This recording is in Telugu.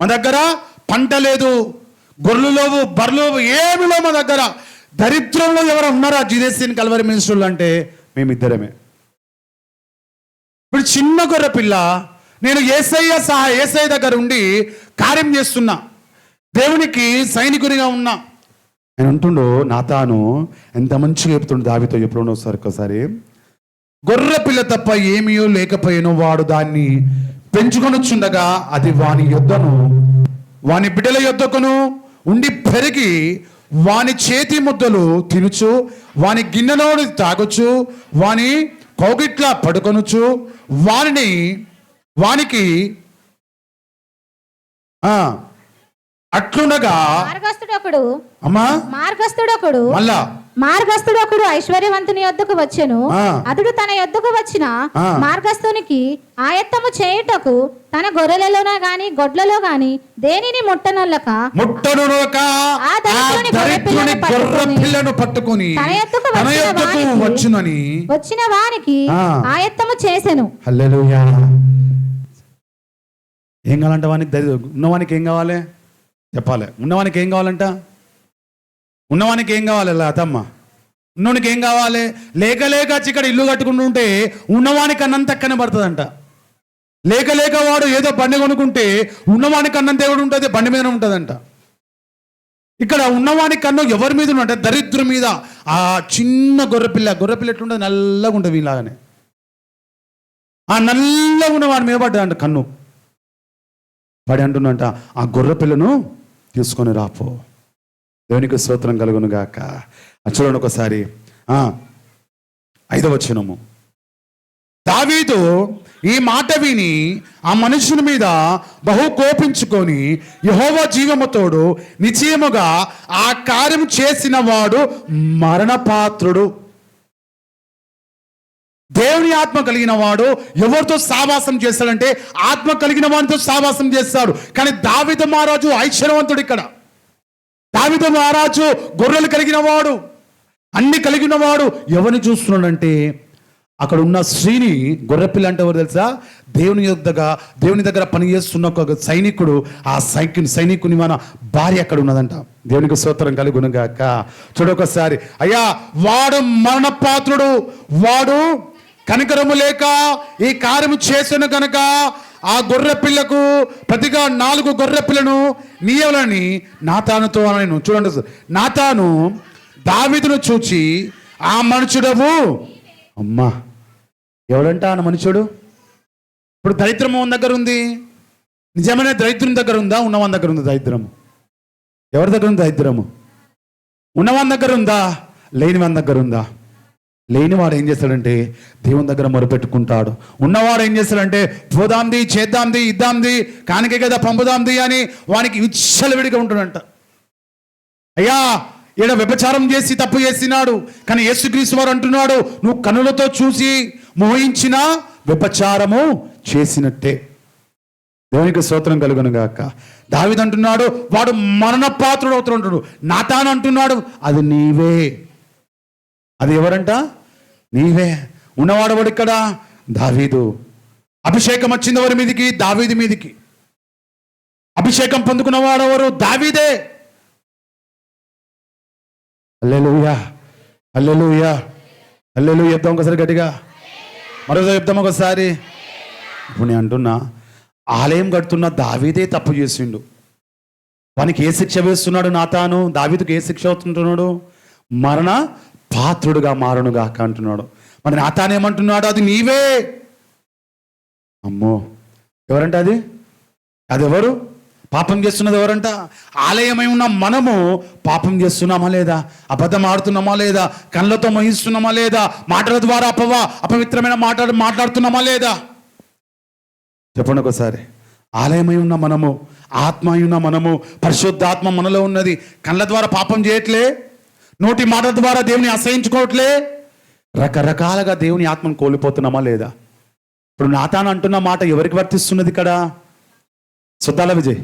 మా దగ్గర పంట లేదు గొర్రెలు లేవు బర్రెలు లేవు ఏమి లేవు మా దగ్గర. దరిద్రంలో ఎవరు ఉన్నారా? జిదేశీన్ కలవరి మినిస్టర్లు అంటే మేమిద్దరమే. ఇప్పుడు చిన్న గొర్రె పిల్ల నేను ఏసయ్య సహా ఏసయ్య దగ్గర ఉండి కార్యం చేస్తున్నా. దేవునికి సైనికునిగా ఉన్నా. ఆయన అంటుండు నా తాను ఎంత మంచిగా చెప్తుండు దావితో ఎప్పుడో ఒకసారి ఒకసారి గొర్రె పిల్ల తప్ప ఏమీయో లేకపోయాను వాడు దాన్ని పెంచుకొనొచ్చుండగా అది వాని యొద్దను. వాని బిడ్డల యొద్దకును ఉండి పెరిగి వాని చేతి ముద్దలు తినుచు వాని గిన్నెలోని తాగొచ్చు వాని కౌగిట్లా పడుకొనుచు వానిని వానికి అట్లుండగా మార్గస్థుడొకడు. అమ్మా? మార్గస్థుడొకడు. మళ్ళా? మార్గస్థుడొకడు ఐశ్వర్యవంతుని యొద్దకు వచ్చెను. అతడు తన యొద్దకు వచ్చిన. మార్గస్థునికి ఆయత్తము చేయుటకు తన గొర్రెలలోన గాని గొడ్లలో గాని దేనిని ముట్టనొల్లక? ముట్టను నోక ఆ పిల్లను పట్టుకొని తన యొద్దకు వచ్చునని? వచ్చిన వానికి. ఆయత్తము చేసెను. హల్లెలూయా. ఏం కావాలంట వానికి ఉన్నవానికి ఏం కావాలి? చెప్పాలి. ఉన్నవానికి ఏం కావాలంట? ఉన్నవానికి ఏం కావాలి అతమ్మ ఉన్నవానికి ఏం కావాలి? లేక లేక వచ్చి ఇక్కడ ఇల్లు కట్టుకుంటుంటే ఉన్నవానికి అన్నంత కనబడుతుందంట లేక లేక వాడు ఏదో బండి కొనుక్కుంటే ఉన్నవానికి అన్నంత ఎవడు ఉంటుంది బండి మీద ఉంటుందంట. ఇక్కడ ఉన్నవాని కన్ను ఎవరి మీద ఉంటే దరిద్రు మీద. ఆ చిన్న గొర్రెపిల్ల గొర్రెపిల్ల ఎట్లుంటుంది? నల్లగా ఉంటుంది వీలాగానే ఆ నల్లగా ఉన్న వాడి మీద పడ్డాడంట కన్ను. వాడి అంటున్నంట ఆ గొర్రె పిల్లను తీసుకొని రాపో. దేవునికి స్తోత్రం కలుగును గాక. చూడండి ఒకసారి. ఐదవ వచనము. దావీదు ఈ మాట విని ఆ మనుషుని మీద బహు కోపించుకొని యహోవ జీవముతోడు నిశ్చయముగా ఆ కార్యం చేసిన వాడు మరణపాత్రుడు. దేవుని ఆత్మ కలిగిన వాడు ఎవరితో సావాసం చేస్తాడంటే ఆత్మ కలిగిన వాడితో సావాసం చేస్తాడు. కానీ దావిత మహారాజు ఐశ్వర్యవంతుడు ఇక్కడ. దావిత మహారాజు గొర్రెలు కలిగిన వాడు అన్ని కలిగిన వాడు ఎవరిని చూస్తున్నాడంటే అక్కడ ఉన్న స్త్రీని గొర్రెపిల్ల అంటే ఎవరు తెలుసా? దేవుని యొద్దగా దేవుని దగ్గర పనిచేస్తున్న ఒక సైనికుడు ఆ సైకి సైనికుని మన భార్య అక్కడ ఉన్నదంట. దేవునికి స్తోత్రం కలుగునుగాక. చూడొకసారి అయ్యా వాడు మరణపాత్రుడు వాడు కనికరము లేక ఈ కార్యము చేసిన కనుక ఆ గొర్రె పిల్లకు ప్రతిగా నాలుగు గొర్రె పిల్లను నీయవలని నాతానుతో నేను చూడండి నాతాను దావిదును చూచి ఆ మనుషుడవు. అమ్మా ఎవడంట ఆ మనుషుడు? ఇప్పుడు దరిద్రం మన దగ్గర ఉంది. నిజమైన దరిద్రం దగ్గర ఉందా? ఉన్నవాని దగ్గర ఉందా దరిద్రము ఎవరి దగ్గర ఉంది దరిద్రము? ఉన్నవాని దగ్గర ఉందా? లేని వాని దగ్గర ఉందా? లేనివాడు ఏం చేస్తాడంటే దేవుని దగ్గర మొరపెట్టుకుంటాడు. ఉన్నవాడు ఏం చేస్తాడంటే పోదాంది చేద్దాంది ఇద్దాంది కానికే కదా పంపుదాంది అని వానికి విచ్చలవిడిగా ఉంటాడంట. అయ్యా ఈడ వ్యభిచారం చేసి తప్పు చేసినాడు. కానీ యేసుక్రీస్తు వారు అంటున్నాడు నువ్వు కనులతో చూసి మోహించిన వ్యభిచారము చేసినట్టే. దేవునికి స్తోత్రం కలుగును గాక. దావిద్ అంటున్నాడు వాడు మరణపాత్రుడు అవుతున్నాడు నాతాను అంటున్నాడు అది నీవే. అది ఎవరంట? నీవే ఉన్నవాడు వాడు ఇక్కడ దావీదు. అభిషేకం వచ్చింది ఎవరి మీదికి? దావీది మీదికి. అభిషేకం పొందుకున్నవాడు ఎవరు దావీదే. అల్లెలుయా అల్లెలుయా అల్లెలు చెప్తాం ఒకసారి గట్టిగా. మరోసారి చెప్తాం ఒకసారి. ఇప్పుడు నేను అంటున్నా ఆలయం కడుతున్న దావీదే తప్పు చేసిండు. వానికి ఏ శిక్ష వేస్తున్నాడు నాతాను? దావీదుకు ఏ శిక్ష అవుతుంటున్నాడు? మరణ పాత్రుడుగా మారునుగాక అంటున్నాడు. మరి నాతానేమంటున్నాడు అది నీవే. అమ్మో. ఎవరంట అది? అది ఎవరు పాపం చేస్తున్నది ఎవరంట? ఆలయమై ఉన్న మనము పాపం చేస్తున్నామా లేదా? అబద్ధం ఆడుతున్నామా లేదా? కళ్ళతో మహిస్తున్నామా లేదా? మాటల ద్వారా అపవా అపవిత్రమైన మాట్లాడు మాట్లాడుతున్నామా లేదా? చెప్పండి ఒకసారి. ఆలయమై ఉన్న మనము ఆత్మ అయి ఉన్న మనము పరిశుద్ధాత్మ మనలో ఉన్నది కళ్ళ ద్వారా పాపం చేయట్లే? నోటి మాటల ద్వారా దేవుని అసహించుకోవట్లే? రకరకాలుగా దేవుని ఆత్మను కోల్పోతున్నామా లేదా? ఇప్పుడు నాతాను అంటున్న మాట ఎవరికి వర్తిస్తున్నది ఇక్కడ? సుద్దాల విజయ్.